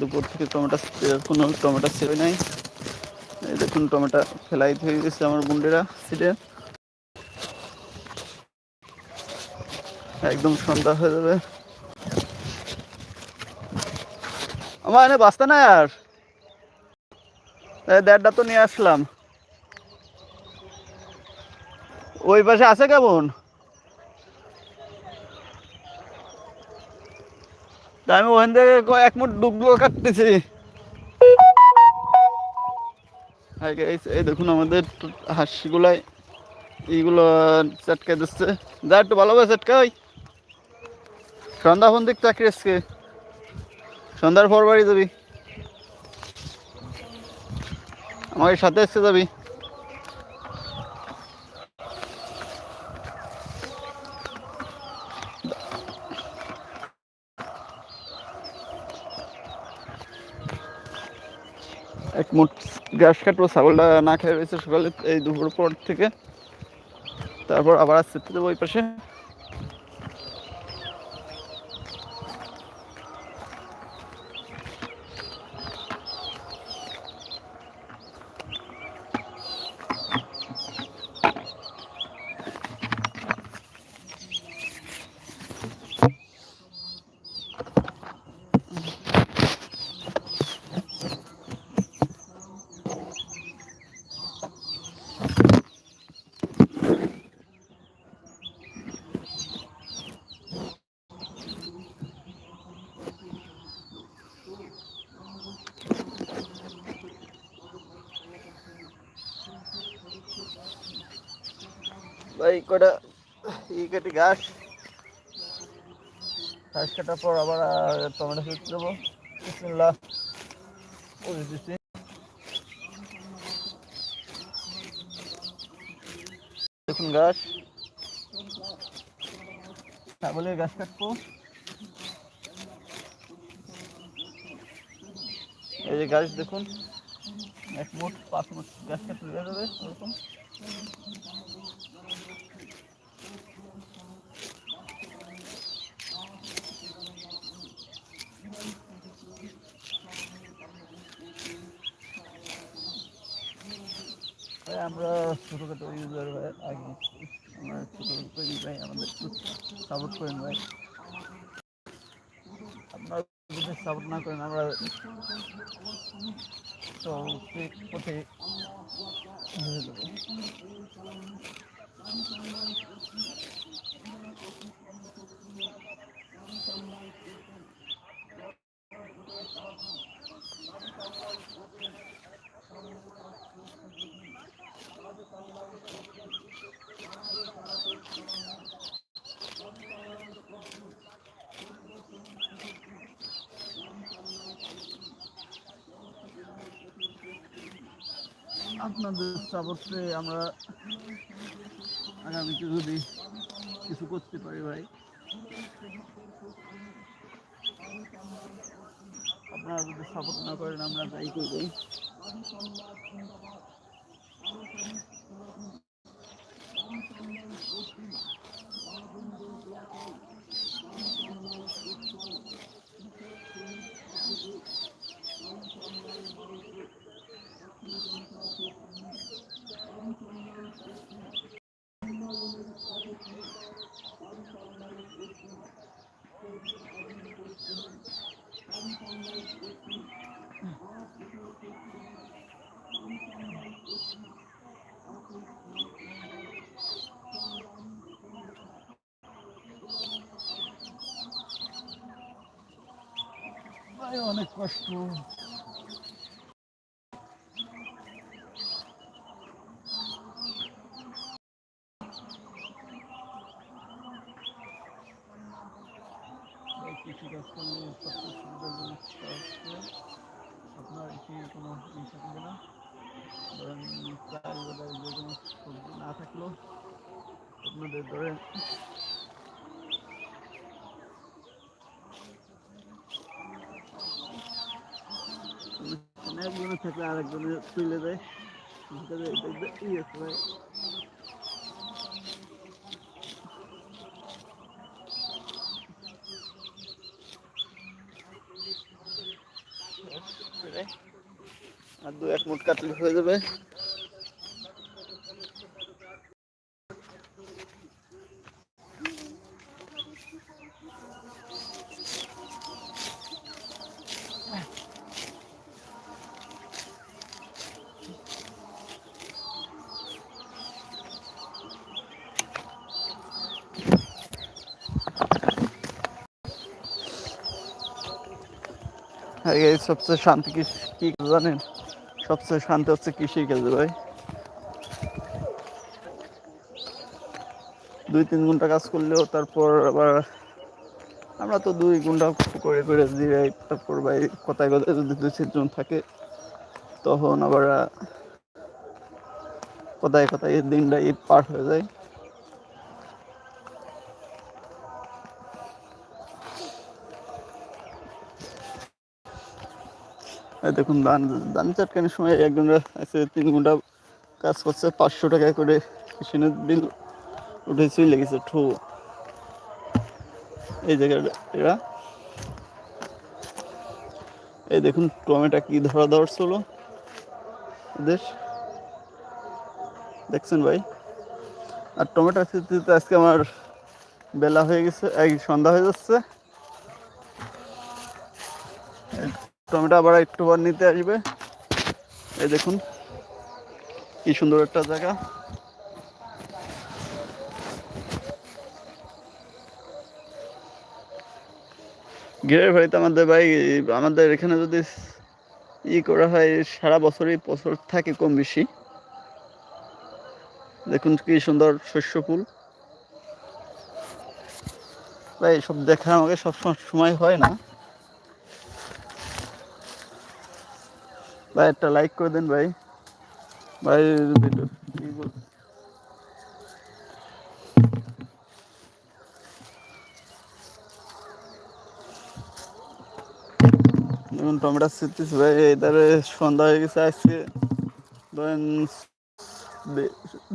দুপুর থেকে কোনো নাই। দেখুন ফেলাই হয়ে গেছে আমার বুন্ডেরা সিটে একদম সন্ধ্যা হয়ে যাবে। আমার এনে বাঁচতে না আর। দেড়টা তো নিয়ে আসলাম। ওই পাশে আছে কেমন? তা আমি ওখান থেকে এক মুঠ ডুবগুলো কাটতেছি। এই দেখুন আমাদের হাঁসগুলাই, এইগুলো চটকে দিচ্ছে। যা একটু ভালোভাবে চটকাই সন্ধ্যা ফোন দিক চাকরি আজকে। সন্ধ্যার পর বাড়ি যাবি। আমার সাথে এসে যাবি। মুঠ ঘাস কাটবো, ছাগলটা না খেয়ে রয়েছে সকালে এই দুপুর পর থেকে। তারপর আবার আসতে দেবো ওই পাশে ভাই কটা ই কেটে ঘাস। ঘাস কাটার পর আবার টমেটো ফেলতে দেবো। দিচ্ছি। দেখুন ঘাস। ছাগলের ঘাস কাটবো। এই যে গাছ দেখুন। এক মুঠ, পাঁচ মুঠ গাছ কাটতে যাবে ওরকম আমরা ছোটোখাটো ইউজার ভাই, আগে আমরা ছোটোখাটো ভাই, আমাদের সাপোর্ট করেন ভাই। আপনারা যদি সাপোর্ট না করেন, আমরা তো পথে ঘুরে দেবো আপনাদের সাপোর্টে আমরা আগামীতে যদি কিছু করতে পারি ভাই। আপনারা যদি সাপোর্ট না করেন, আমরা যাই করব। অনেক কষ্ট ভাই কৃষিকাজ করলে সবচেয়ে সুবিধাজনক হচ্ছে আপনার কি কোনো ই থাকবে না ধরেন চাল বা ডাল যে কোনো সবজি না থাকলেও আপনাদের ধরেন মানে একজনে থাকলে আরেকজনে তুলে দেয় ভিতরে দেখবে ই আছে ভাই ভাই আর দু এক মুঠ কাটলে হয়ে যাবে এই সবচেয়ে শান্তি কি জানেন? সবচেয়ে শান্তি হচ্ছে কৃষির কাজে ভাই। দুই তিন ঘণ্টা কাজ করলেও তারপর আবার আমরা তো দুই ঘণ্টা করে করে জিরাই, তারপর ভাই কোথায় কোথায় যদি দুই চারজন থাকে, তখন আবার কোথায় কোথায় দিনটা ঈদ পার হয়ে যায়। দেখুন, ধান ধান চাটকানোর সময় একজন আছে তিন ঘণ্টা কাজ করছে, পাঁচশো টাকা করে মেশিনের বিল উঠেছিল লেগেছে ঠু। এই জায়গাটা এরা এই দেখুন, টমেটো কি ধরা ধর ছিল এদের দেখছেন ভাই? আর টমেটো আজকে আমার বেলা হয়ে গেছে এক সন্ধ্যা হয়ে যাচ্ছে। টমেটো আবার একটু পর নিতে আসবে। এই দেখুন, কি সুন্দর একটা জায়গা। গ্রামের বাড়িতে আমাদের ভাই, আমাদের এখানে যদি ই করা হয়, সারা বছরই বছর থাকে কম বেশি। দেখুন কি সুন্দর শস্য ফুল। ভাই, সব দেখা আমাকে সব সময় হয় না। ভাই, একটা লাইক করে দেন ভাই। ভাই বল টমেটো ছিটতেছে ভাই এধারে সন্ধ্যা হয়ে গেছে আজকে। ধরেন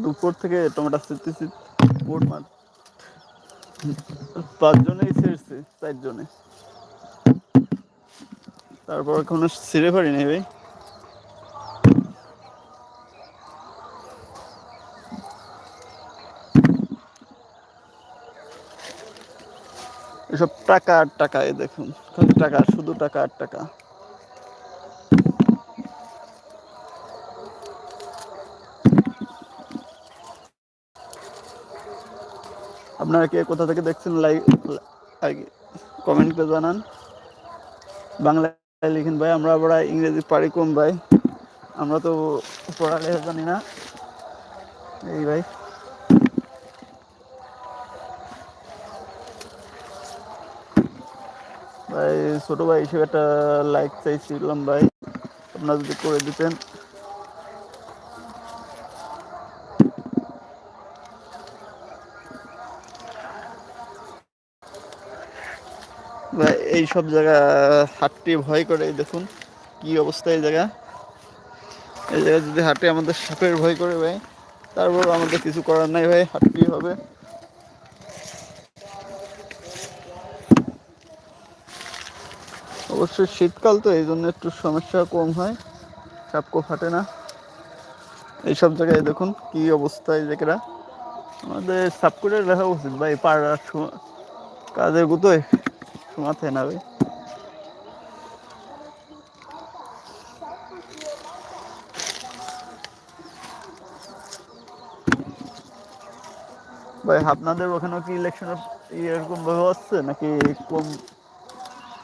দুপুর থেকে টমেটো ছিটতেছি মোট মার পাঁচজনেই ছিঁড়ছে চারজনে। তারপর কোনো ছিঁড়ে পারি নাই ভাই। এসব টাকা আর টাকা এই দেখুন টাকা, শুধু টাকা আর টাকা। আপনারা কে কোথা থেকে দেখছেন লাইক কমেন্ট করে জানান। বাংলায় লিখেন ভাই, আমরা আবার ইংরেজি পারি কম ভাই। আমরা তো পড়ালেখা জানি না। এই ভাই। ভাই, ছোট ভাই হিসেবে একটা লাইক চাইছিলাম ভাই। আপনারা যদি করে দিতেন। ভাই, এই সব জায়গা হাটটি ভয় করে দেখুন কি অবস্থা এই জায়গা। এই জায়গায় যদি হাঁটে আমাদের সাপের ভয় করে ভাই তারপর আমাদের কিছু করার নাই ভাই হাটটি হবে। অবশ্যই শীতকাল তো, এই জন্য একটু সমস্যা কম হয়। সাপ কো ফাটে না। এইসব জায়গায় দেখুন কি অবস্থা এই জায়গাটা। আমাদের সাপ করে রাখা উচিত, ভাই পাড়ার কাজের গুতোয় সমাতে না, ভাই। ভাই, আপনাদের ওখানেও কি ইলেকশনের এরকম ভাবে হচ্ছে নাকি কম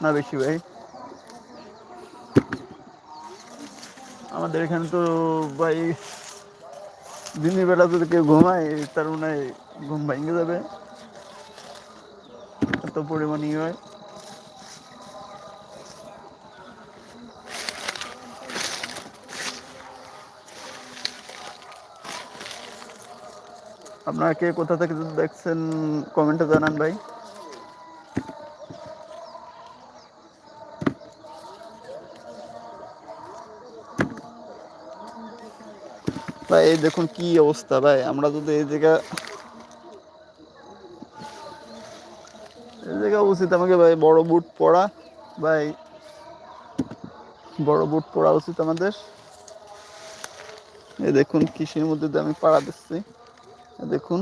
না বেশি ভাই। আমাদের এখানে তো ভাই দিনের বেলা যদি কেউ ঘুমায়, তার মনে হয় ঘুম ভেঙে যাবে। এত পরিমাণই হয়। আপনারা কে কোথা থেকে দেখছেন, কমেন্টে জানান ভাই। ভাই এই দেখুন কি অবস্থা, ভাই। আমরা যদি এই জায়গা এই জায়গা উচিত আমাকে, ভাই, বড় বুট পরা ভাই। বড় বুট পরা উচিত আমাদের। এই দেখুন, কৃষির মধ্যে আমি পাড়া দিচ্ছি। দেখুন।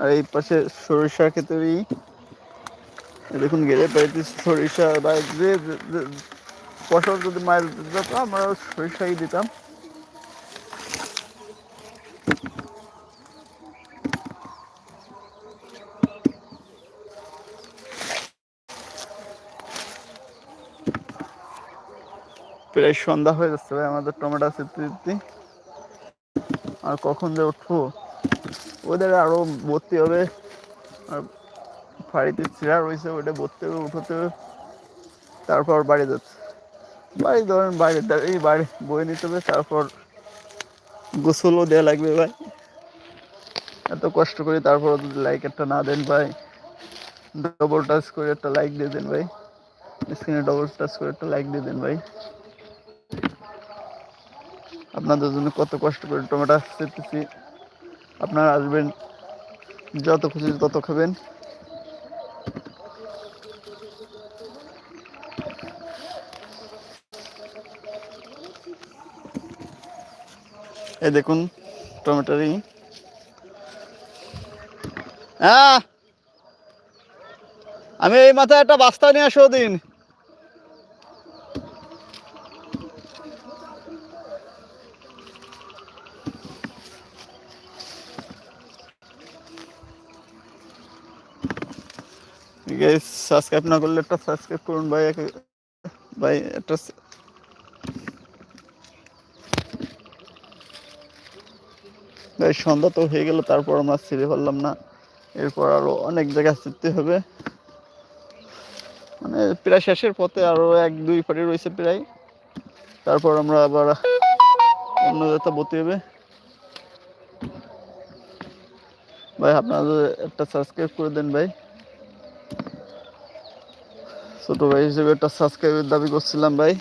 আর এই পাশে সরিষা ক্ষেতেরই দেখুন গেলে পাইতে সরিষা বা যে ফসল যদি মায়ের দিত আমরা সরিষাই দিতাম। প্রায় সন্ধ্যা হয়ে যাচ্ছে ভাই, আমাদের টমেটো চিত্তি চিত্তি আর কখন যে উঠবো? ওদের আরও ভর্তি হবে। আর ফাড়িতে ছিঁড়া রয়েছে ওটা ভর্তি হবে, উঠোতে। তারপর বাড়ি যাচ্ছে। বাড়ি ধরেন বাড়ি এই বাড়ি বয়ে নিতে হবে, তারপর গোসলও দেওয়া লাগবে ভাই। এত কষ্ট করে তারপর লাইক একটা না দেন ভাই। ডবল টাচ করে একটা লাইক দিয়ে দেন ভাই। স্ক্রিনে ডবল টাচ করে একটা লাইক দিয়ে দেন ভাই। আপনাদের জন্য কত কষ্ট করে টমেটো চেতেছি আপনারা আসবেন, যত খুশি তত খাবেন। এই দেখুন টমেটোরই হ্যাঁ আমি এই মাথায় একটা বাস্তা নিয়ে আসো দিন সাবস্ক্রাইব না করলে একটা সাবস্ক্রাইব করুন ভাই ভাই, একটা ভাই, সন্ধ্যা তো হয়ে গেল, তারপর আমরা ছিঁড়ে পারলাম না। এরপর আরও অনেক জায়গায় চিনতে হবে। মানে প্রায় শেষের পথে আরও এক, দুই ফাড়ি রয়েছে প্রায়। তারপর আমরা আবার অন্য জায়গা বলতে হবে। ভাই, আপনাদের একটা সাবস্ক্রাইব করে দেন ভাই। ছোট ভাই হিসেবে একটা সাবস্ক্রাইবের দাবি করছিলাম ভাই।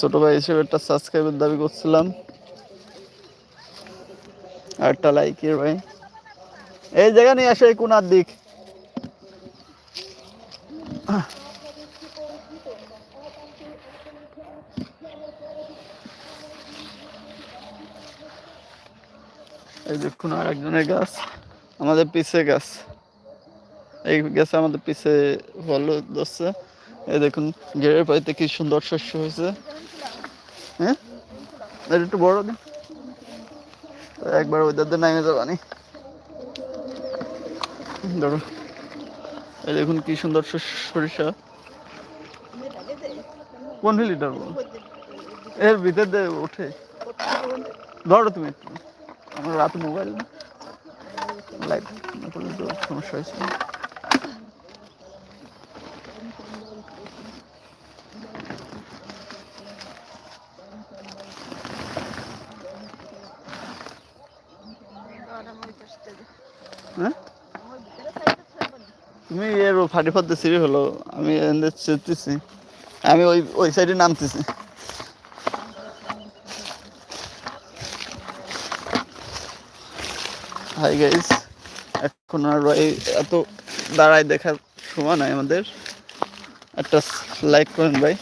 ছোট ভাই হিসেবে একটা সাবস্ক্রাইবের দাবি করছিলাম। আর একটা লাইকের ভাই। এই জায়গা নিয়ে আসে কোনার দিক এই দেখুন আর একজনের গাছ আমাদের পিছে গাছ। এই গাছে আমাদের পিছে ফল ধরছে। এই দেখুন গেরের পাইতে কি সুন্দর শস্য হয়েছে। হ্যাঁ? একটু বড় দিন। একবার ওইদার দিয়ে নামে যাবানি ধরো। এই দেখুন কি সুন্দর সরিষা। কোন লিটার এর ভিতর দিয়ে ওঠে। ধরো তুমি একটু। আমার রাত মোবাইল লাইট না করলে তো সমস্যা হয়েছে। হ্যাঁ? তুমি এর ফাটি ফাটতে সিঁড়ি হলো, আমি চেতেছি আমি ওই ওই সাইডে নামতেছি। হাই গাইস এখন আর এত দাঁড়ায় দেখার সময় নাই আমাদের। একটা লাইক করেন ভাই।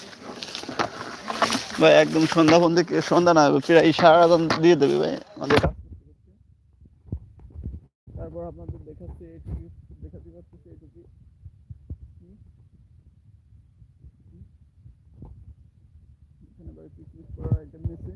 ভাই, একদম সন্ধ্যা ফোন থেকে সন্ধ্যা না, প্রায় সারা দাম দিয়ে দেবে ভাই আমাদের। তারপর আপনাদের দেখাচ্ছি এইটুকু দেখাতে হুম? হুম? এখানে ভাই পিকনিক করার আইটেম নিয়েছে।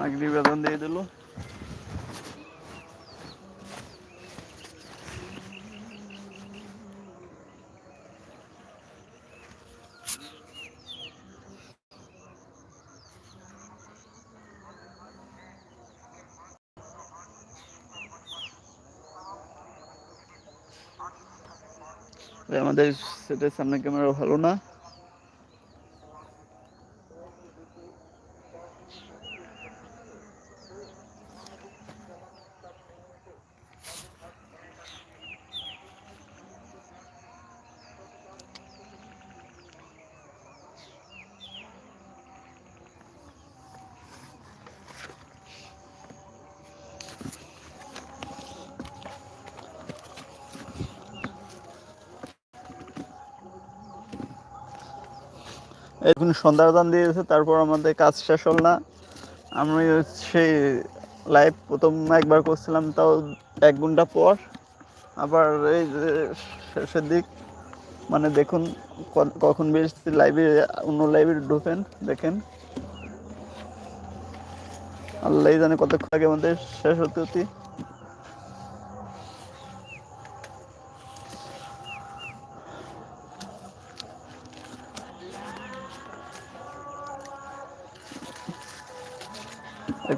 মাগরি বেতন দিয়ে দিল। আমাদের সেটের সামনে ক্যামেরা ভালো না। এখন সন্ধ্যার দান দিয়েছে, তারপর আমাদের কাজ শেষ হল না। আমি সেই লাইভ প্রথম একবার করছিলাম, তাও এক ঘণ্টা পর। আবার এই যে শেষের দিক মানে দেখুন কখন বেশ লাইভে অন্য লাইভে ঢোকেন, দেখেন। আল্লাহ জানে কতক্ষণ আগে আমাদের শেষ হতে হতে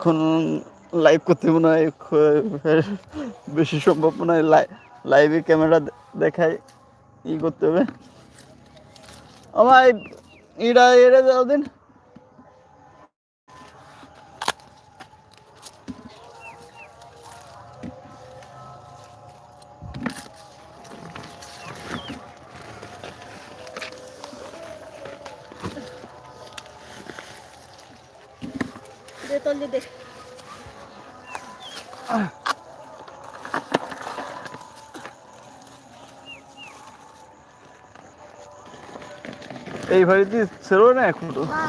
এখন লাইভ করতে মনে হয় বেশি সম্ভব মনে হয় লাইভে ক্যামেরা দেখায়, ই করতে হবে। আমার এরা এরা যাও দিন। তল্লি এই বাড়িতে ছিল না এখন তো। মা।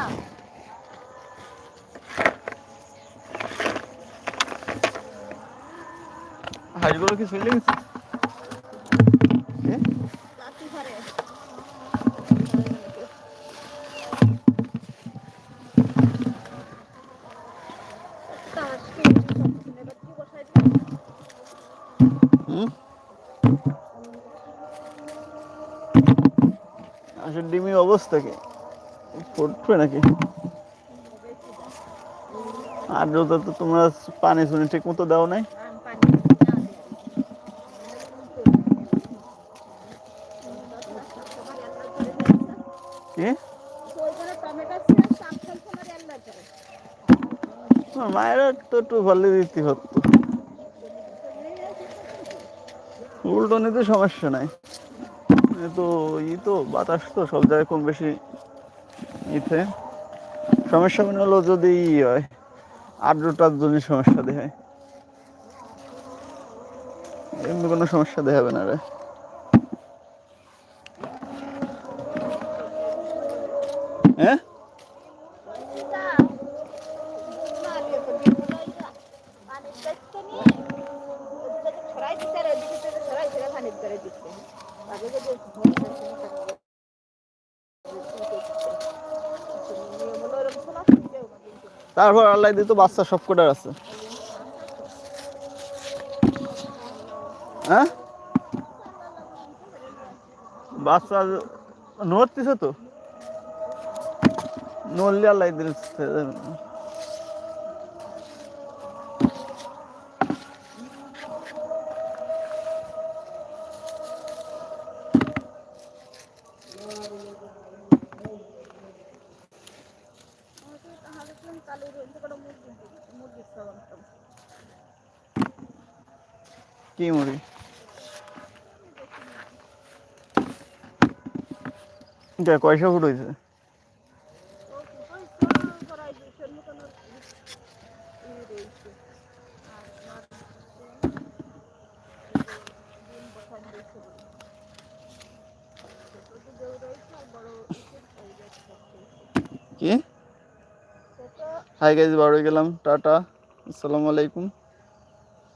হাঁসগুলো কি চলে গেছে? আসলে ডিমি অবস্থা কি? পড়বে নাকি? আর যত তো তোমরা পানি শুনে ঠিক মতো দাও নাই? কি? মায়েরা তো একটু ভালো দিতে হতো। উল্টো নিতে সমস্যা নাই। তো ই তো, বাতাস তো সব জায়গায় কম বেশি ইতে। সমস্যা মনে হলো যদি ই হয় আর্দ্রতার জন্য সমস্যা দেখায়। এমনি কোনো সমস্যা দেখাবে না রে। হ্যাঁ? তারপর আল্লাহ দিত বাচ্চা সব কটার আছে। হ্যাঁ? বাচ্চা নড়তেছে তো? নড়লে আল্লাহ দিচ্ছে। কি মুড়ি? এটা কয়শো ফুট হয়েছে কি? হাই গাইজ বাড়ি গেলাম টাটা আসসালামু আলাইকুম।